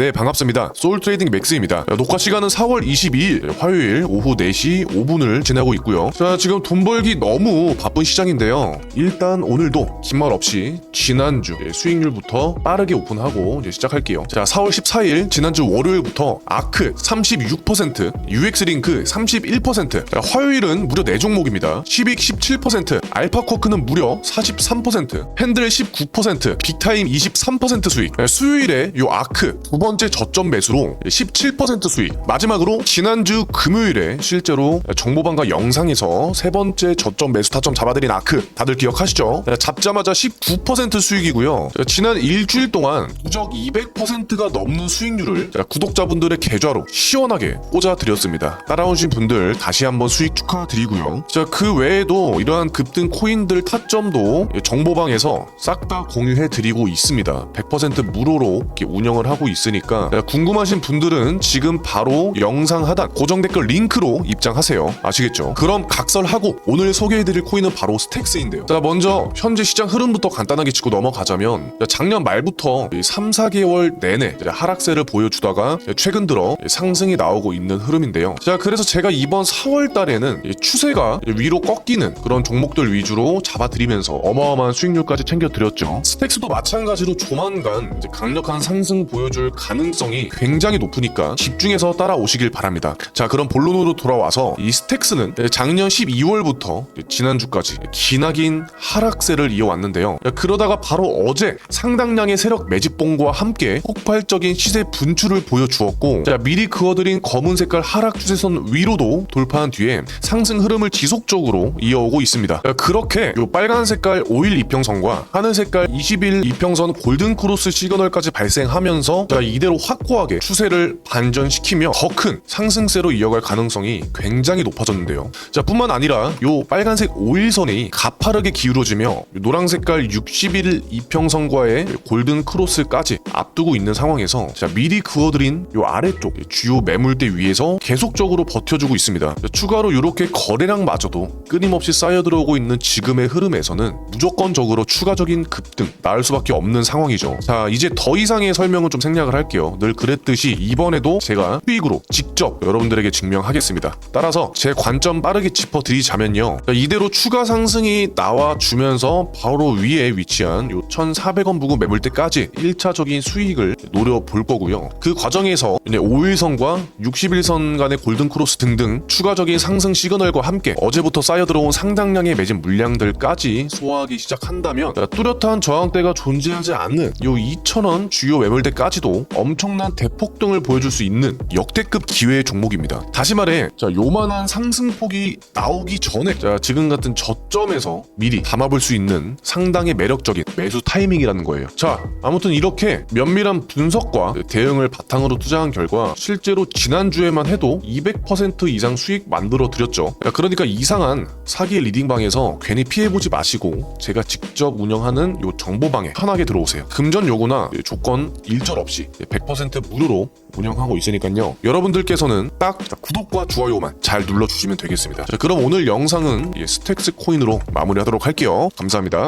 네 반갑습니다. 소울트레이딩 맥스입니다. 자, 녹화 시간은 4월 22일 화요일 오후 4시 5분을 지나고 있고요. 자 지금 돈 벌기 너무 바쁜 시장인데요. 일단 오늘도 긴 말 없이 지난주 예, 수익률부터 빠르게 오픈하고 이제 시작할게요. 자 4월 14일 지난주 월요일부터 아크 36%, UX링크 31%, 자, 화요일은 무려 4종목입니다. 시빅 17%, 알파쿼크는 무려 43%, 팬들 19%, 빅타임 23% 수익. 자, 수요일에 요 아크 두번 째 저점 매수로 17% 수익. 마지막으로 지난주 금요일에 실제로 정보방과 영상에서 세 번째 저점 매수 타점 잡아드린 아크 다들 기억하시죠? 자, 잡자마자 19% 수익이고요. 자, 지난 일주일 동안 누적 200%가 넘는 수익률을 자, 구독자분들의 계좌로 시원하게 꽂아드렸습니다. 따라오신 분들 다시 한번 수익 축하드리고요. 자, 그 외에도 이러한 급등 코인들 타점도 정보방에서 싹 다 공유해드리고 있습니다. 100% 무료로 운영을 하고 있으니 까 자, 궁금하신 분들은 지금 바로 영상 하단 고정 댓글 링크로 입장하세요. 아시겠죠? 그럼 각설하고 오늘 소개해드릴 코인은 바로 스택스인데요. 자, 먼저 현재 시장 흐름부터 간단하게 짚고 넘어가자면 자, 작년 말부터 이 3, 4개월 내내 하락세를 보여주다가 최근 들어 상승이 나오고 있는 흐름인데요. 자, 그래서 제가 이번 4월 달에는 이 추세가 위로 꺾이는 그런 종목들 위주로 잡아드리면서 어마어마한 수익률까지 챙겨드렸죠. 스택스도 마찬가지로 조만간 강력한 상승 보여줄 가능성이 굉장히 높으니까 집중해서 따라오시길 바랍니다. 자, 그럼 본론으로 돌아와서 이 스택스는 작년 12월부터 지난주까지 기나긴 하락세를 이어왔는데요. 그러다가 바로 어제 상당량의 세력 매집봉과 함께 폭발적인 시세 분출을 보여주었고 자, 미리 그어드린 검은 색깔 하락 추세선 위로도 돌파한 뒤에 상승 흐름을 지속적으로 이어오고 있습니다. 자, 그렇게 요 빨간 색깔 5일 이평선과 하늘 색깔 20일 이평선 골든 크로스 시그널까지 발생하면서 자, 이대로 확고하게 추세를 반전시키며 더 큰 상승세로 이어갈 가능성이 굉장히 높아졌는데요. 자, 뿐만 아니라 요 빨간색 5일선이 가파르게 기울어지며 요 노랑 색깔 60일 이평선과의 골든 크로스까지 앞두고 있는 상황에서 자, 미리 그어드린 요 아래쪽 주요 매물대 위에서 계속적으로 버텨주고 있습니다. 자, 추가로 이렇게 거래량마저도 끊임없이 쌓여 들어오고 있는 지금의 흐름에서는 무조건적으로 추가적인 급등 나을 수밖에 없는 상황이죠. 자, 이제 더 이상의 설명은 좀 생략을 할 게요. 늘 그랬듯이 이번에도 제가 수익으로 직접 여러분들에게 증명하겠습니다. 따라서 제 관점 빠르게 짚어드리자면요. 자, 이대로 추가 상승이 나와주면서 바로 위에 위치한 요 1,400원 부근 매물대까지 1차적인 수익을 노려볼 거고요. 그 과정에서 5일선과 60일선 간의 골든크로스 등등 추가적인 상승 시그널과 함께 어제부터 쌓여 들어온 상당량의 매집 물량들까지 소화하기 시작한다면 자, 뚜렷한 저항대가 존재하지 않는 요 2,000원 주요 매물대까지도 엄청난 대폭등을 보여줄 수 있는 역대급 기회의 종목입니다. 다시 말해, 자 요만한 상승폭이 나오기 전에 자 지금 같은 저점에서 미리 담아볼 수 있는 상당히 매력적인 매수 타이밍이라는 거예요. 자 아무튼 이렇게 면밀한 분석과 대응을 바탕으로 투자한 결과 실제로 지난주에만 해도 200% 이상 수익 만들어 드렸죠. 야, 그러니까 이상한 사기 리딩방에서 괜히 피해보지 마시고 제가 직접 운영하는 요 정보방에 편하게 들어오세요. 금전 요구나 조건 일절 없이 100% 무료로 운영하고 있으니까요. 여러분들께서는 딱 구독과 좋아요만 잘 눌러주시면 되겠습니다. 자, 그럼 오늘 영상은 이 스택스 코인으로 마무리하도록 할게요. 감사합니다.